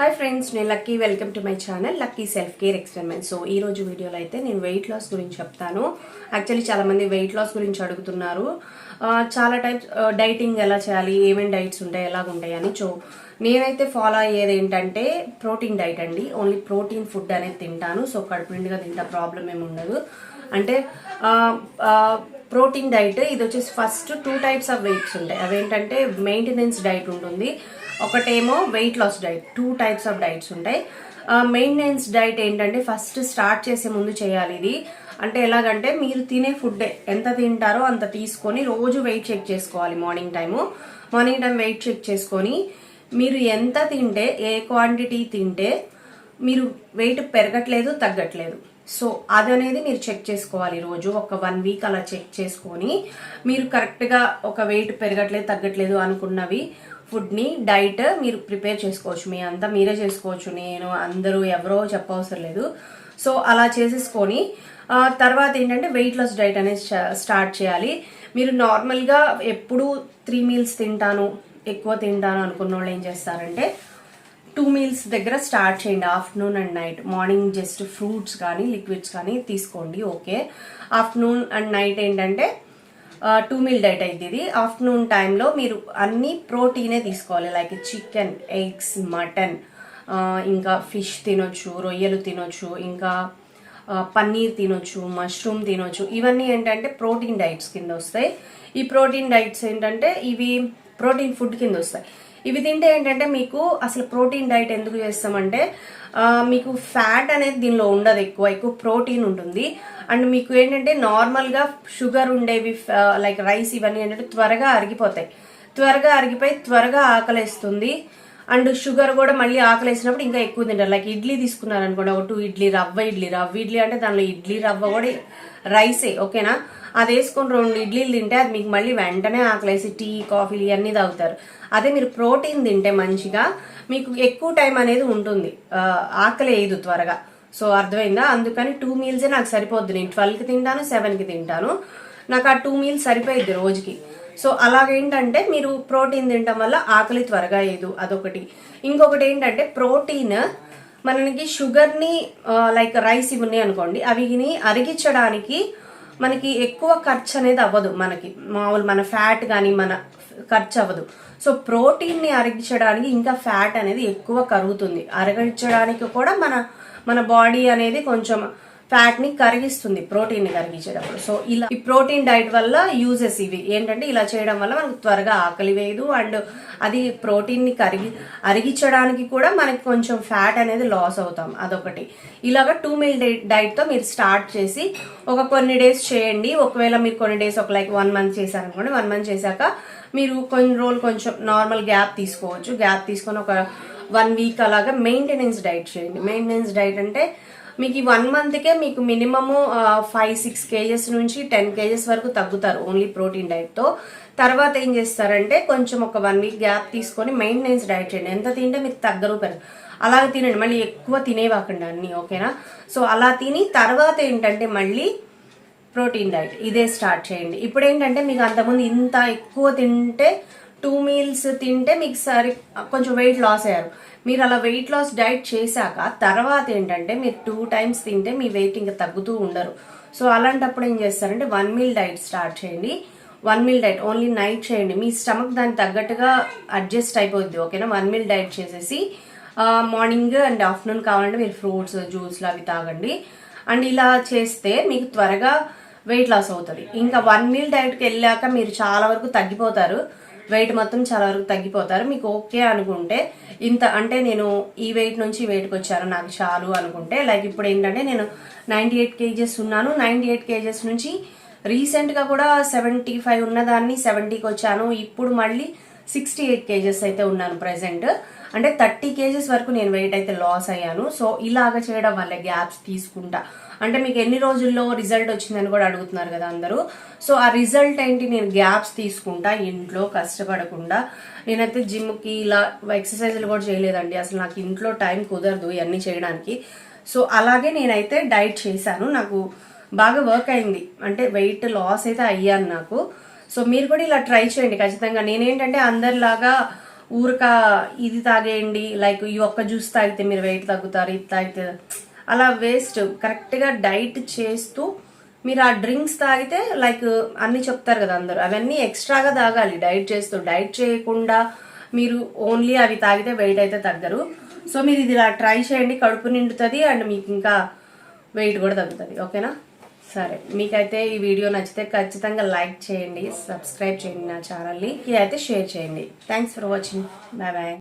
Hi friends నేను Lucky welcome to my channel Lucky self care experiment so ఈ రోజు వీడియోలో అయితే నేను వెయిట్ లాస్ గురించి చెప్తాను. యాక్చువల్లీ చాలా మంది వెయిట్ లాస్ గురించి అడుగుతున్నారు. చాలా టైప్స్ డైటింగ్ ఎలా చేయాలి ఏమేమి డైట్స్ ఉంటాయి ఎలాగ ఉంటాయి అని. సో నేనైతే ఫాలో అయ్యేది ఏంటంటే ప్రోటీన్ డైట్ అండి. ఓన్లీ ప్రోటీన్ ఫుడ్ అనేది తింటాను. సో కడుపు నిండుగా తింటా ప్రాబ్లం ఏమి ఉండదు. అంటే ప్రోటీన్ డైట్ ఇది వచ్చేసి first two types of weights ఉంటాయి. అవేంటంటే మెయింటెనెన్స్ డైట్ ఉంటుంది. ఒకటేమో weight loss diet two types of diets ఉంటాయి. మెయింటెనెన్స్ డైట్ ఏంటంటే ఫస్ట్ స్టార్ట్ చేసే ముందు చేయాలి ఇది. అంటే ఎలాగంటే మీరు తినే ఫుడ్ ఎంత తింటారో అంత తీసుకొని రోజు వెయిట్ చెక్ చేసుకోవాలి morning time morning time weight check చేసుకొని మీరు ఎంత తింటే ఏ క్వాంటిటీ తింటే మీరు వెయిట్ పెరగట్లేదు తగ్గట్లేదు. సో అదనేది మీరు చెక్ చేసుకోవాలి రోజు. ఒక వన్ వీక్ అలా చెక్ చేసుకొని మీరు కరెక్ట్గా ఒక వెయిట్ పెరగట్లేదు తగ్గట్లేదు అనుకున్నవి ఫుడ్ని డైట్ మీరు ప్రిపేర్ చేసుకోవచ్చు. మీ అంతా మీరే చేసుకోవచ్చు. నేను అందరూ ఎవరో చెప్పవసరం లేదు. సో అలా చేసేసుకొని తర్వాత ఏంటంటే వెయిట్ లాస్ డైట్ అనేది స్టార్ట్ చేయాలి. మీరు నార్మల్గా ఎప్పుడు త్రీ మీల్స్ తింటాను ఎక్కువ తింటాను అనుకున్న వాళ్ళు ఏం చేస్తారంటే టూ మీల్స్ దగ్గర స్టార్ట్ చేయండి. Afternoon and night morning just fruits కానీ లిక్విడ్స్ కానీ తీసుకోండి. ఓకే ఆఫ్టర్నూన్ అండ్ నైట్ ఏంటంటే టూ మీల్ డైట్ అయితే ఇది. ఆఫ్టర్నూన్ టైంలో మీరు అన్ని ప్రోటీనే తీసుకోవాలి. లైక్ చికెన్ ఎగ్స్ మటన్ ఇంకా ఫిష్ తినొచ్చు రొయ్యలు తినొచ్చు ఇంకా పన్నీర్ తినొచ్చు మష్రూమ్ తినొచ్చు. ఇవన్నీ ఏంటంటే ప్రోటీన్ డైట్స్ కింద వస్తాయి. ఈ ప్రోటీన్ డైట్స్ ఏంటంటే ఇవి ప్రోటీన్ ఫుడ్ కింద వస్తాయి. ఇవి తింటే ఏంటంటే మీకు అసలు ప్రోటీన్ డైట్ ఎందుకు చేస్తామంటే మీకు ఫ్యాట్ అనేది దీనిలో ఉండదు ఎక్కువ ఎక్కువ ప్రోటీన్ ఉంటుంది. అండ్ మీకు ఏంటంటే నార్మల్గా షుగర్ ఉండేవి లైక్ రైస్ ఇవన్నీ ఏంటంటే త్వరగా అరిగిపోతాయి. త్వరగా అరిగిపోయి త్వరగా ఆకలిస్తుంది. అండ్ షుగర్ కూడా మళ్ళీ ఆకలేసినప్పుడు ఇంకా ఎక్కువ తింటారు. లైక్ ఇడ్లీ తీసుకున్నారు అనుకోండి ఒక టూ ఇడ్లీ రవ్వ ఇడ్లీ రవ్వ ఇడ్లీ అంటే దానిలో ఇడ్లీ రవ్వ కూడా రైసే ఓకేనా? అది వేసుకొని రెండు ఇడ్లీలు తింటే అది మీకు మళ్ళీ వెంటనే ఆకలేసి టీ కాఫీలు ఇవన్నీ తాగుతారు. అదే మీరు ప్రోటీన్ తింటే మంచిగా మీకు ఎక్కువ టైం అనేది ఉంటుంది. ఆ, ఆకలి వేయదు త్వరగా. సో అర్థమైందా? అందుకని టూ మీల్సే నాకు సరిపోద్ది. నేను ట్వెల్వ్కి తింటాను సెవెన్కి తింటాను. నాకు ఆ టూ మీల్స్ సరిపోయిద్ది రోజుకి. సో అలాగేంటంటే మీరు ప్రోటీన్ తినటం వల్ల ఆకలి త్వరగా వేయదు అదొకటి. ఇంకొకటి ఏంటంటే ప్రోటీన్ మనకి షుగర్ని లైక్ రైస్ ఇవి ఉన్నాయి అనుకోండి అవిని అరిగించడానికి మనకి ఎక్కువ ఖర్చు అనేది అవ్వదు మనకి. మామూలు మన ఫ్యాట్ కానీ మన ఖర్చు అవ్వదు. సో ప్రోటీన్ని అరిగించడానికి ఇంకా ఫ్యాట్ అనేది ఎక్కువ కరుగుతుంది. అరగించడానికి కూడా మన మన బాడీ అనేది కొంచెం ఫ్యాట్ని కరిగిస్తుంది ప్రోటీన్ని కరిగించేటప్పుడు. సో ఇలా ఈ ప్రోటీన్ డైట్ వల్ల యూజెస్ ఇవి. ఏంటంటే ఇలా చేయడం వల్ల మనకు త్వరగా ఆకలి వేయదు. అండ్ అది ప్రోటీన్ని కరిగి అరిగించడానికి కూడా మనకి కొంచెం ఫ్యాట్ అనేది లాస్ అవుతాం. అదొకటి. ఇలాగ టూ మీల్ డైట్తో మీరు స్టార్ట్ చేసి ఒక కొన్ని డేస్ చేయండి. ఒకవేళ మీరు కొన్ని డేస్ ఒక లైక్ వన్ మంత్ చేశారనుకోండి వన్ మంత్ చేశాక మీరు కొన్ని రోజులు కొంచెం నార్మల్ గ్యాప్ తీసుకోవచ్చు. గ్యాప్ తీసుకొని ఒక వన్ వీక్ అలాగా మెయింటెనెన్స్ డైట్ చేయండి. మెయింటెనెన్స్ డైట్ అంటే మీకు ఈ వన్ మంత్కే మీకు మినిమము ఫైవ్ సిక్స్ కేజెస్ నుంచి టెన్ కేజెస్ వరకు తగ్గుతారు ఓన్లీ ప్రోటీన్ డైట్తో తర్వాత ఏం చేస్తారంటే కొంచెం ఒక వన్ వీక్ గ్యాప్ తీసుకొని మెయింటెనెన్స్ డైట్ చేయండి. ఎంత తింటే మీకు తగ్గరు పెరగరు అలాగ తినండి. మళ్ళీ ఎక్కువ తినేవాకండి అన్నీ ఓకేనా? సో అలా తిని తర్వాత ఏంటంటే మళ్ళీ ప్రోటీన్ డైట్ ఇదే స్టార్ట్ చేయండి. ఇప్పుడు ఏంటంటే మీకు అంతకుముందు ఇంత ఎక్కువ తింటే టూ మీల్స్ తింటే మీకు సరి కొంచెం వెయిట్ లాస్ అయ్యారు. మీరు అలా వెయిట్ లాస్ డైట్ చేశాక తర్వాత ఏంటంటే మీరు టూ టైమ్స్ తింటే మీ వెయిట్ ఇంకా తగ్గుతూ ఉండరు. సో అలాంటప్పుడు ఏం చేస్తారంటే వన్ మీల్ డైట్ స్టార్ట్ చేయండి. One meal diet only night చేయండి. మీ స్టమక్ దానికి తగ్గట్టుగా అడ్జస్ట్ అయిపోద్ది ఓకేనా వన్ మీల్ డైట్ చేసేసి మార్నింగ్ అండ్ ఆఫ్టర్నూన్ కావాలంటే మీరు ఫ్రూట్స్ జ్యూస్లు అవి తాగండి. అండ్ ఇలా చేస్తే మీకు త్వరగా వెయిట్ లాస్ అవుతుంది. ఇంకా వన్ మీల్ డైట్కి వెళ్ళాక మీరు చాలా వరకు తగ్గిపోతారు. వెయిట్ మొత్తం చాలా వరకు తగ్గిపోతారు. మీకు ఓకే అనుకుంటే ఇంత అంటే నేను ఈ వెయిట్ నుంచి ఈ వెయిట్కి వచ్చాను. నాకు చాలు అనుకుంటే లైక్ ఇప్పుడు ఏంటంటే నేను నైంటీ ఎయిట్ కేజెస్ ఉన్నాను. నైంటీ ఎయిట్ కేజెస్ నుంచి రీసెంట్గా కూడా సెవెంటీ ఫైవ్ ఉన్నదాన్ని సెవెంటీకి వచ్చాను. ఇప్పుడు మళ్ళీ సిక్స్టీ ఎయిట్ కేజెస్ అయితే ఉన్నాను ప్రెసెంట్ అంటే థర్టీ కేజెస్ వరకు నేను వెయిట్ అయితే లాస్ అయ్యాను. సో ఇలాగ చేయడం వల్ల గ్యాప్స్ తీసుకుంటా. అంటే మీకు ఎన్ని రోజుల్లో రిజల్ట్ వచ్చిందని కూడా అడుగుతున్నారు కదా అందరూ. సో ఆ రిజల్ట్ ఏంటి? నేను గ్యాప్స్ తీసుకుంటా ఇంట్లో కష్టపడకుండా. నేనైతే జిమ్కి ఇలా ఎక్సర్సైజ్లు కూడా చేయలేదండి. అసలు నాకు ఇంట్లో టైం కుదరదు ఇవన్నీ చేయడానికి. సో అలాగే నేనైతే డైట్ చేశాను. నాకు బాగా వర్క్ అయింది. అంటే వెయిట్ లాస్ అయితే అయ్యాను నాకు. సో మీరు కూడా ఇలా ట్రై చేయండి ఖచ్చితంగా. నేనేంటంటే అందరిలాగా ఊరక ఇది తాగేయండి లైక్ ఈ ఒక్క జ్యూస్ తాగితే మీరు వెయిట్ తగ్గుతారు ఇది తాగితే అలా వేస్ట్. కరెక్ట్గా డైట్ చేస్తూ మీరు ఆ డ్రింక్స్ తాగితే లైక్ అన్ని చెప్తారు కదా అందరూ. అవన్నీ ఎక్స్ట్రాగా తాగాలి. డైట్ చేస్తూ డైట్ చేయకుండా మీరు ఓన్లీ అవి తాగితే వెయిట్ అయితే తగ్గరు. సో మీరు ఇది ఇలా ట్రై చేయండి కడుపు నిండుతుంది అండ్ మీకు ఇంకా వెయిట్ కూడా తగ్గుతుంది. ఓకేనా? సరే మీకైతే ఈ వీడియో నచ్చితే ఖచ్చితంగా లైక్ చేయండి సబ్స్క్రైబ్ చేయండి నా ఛానల్ని. ఇదైతే షేర్ చేయండి. Thanks for watching bye bye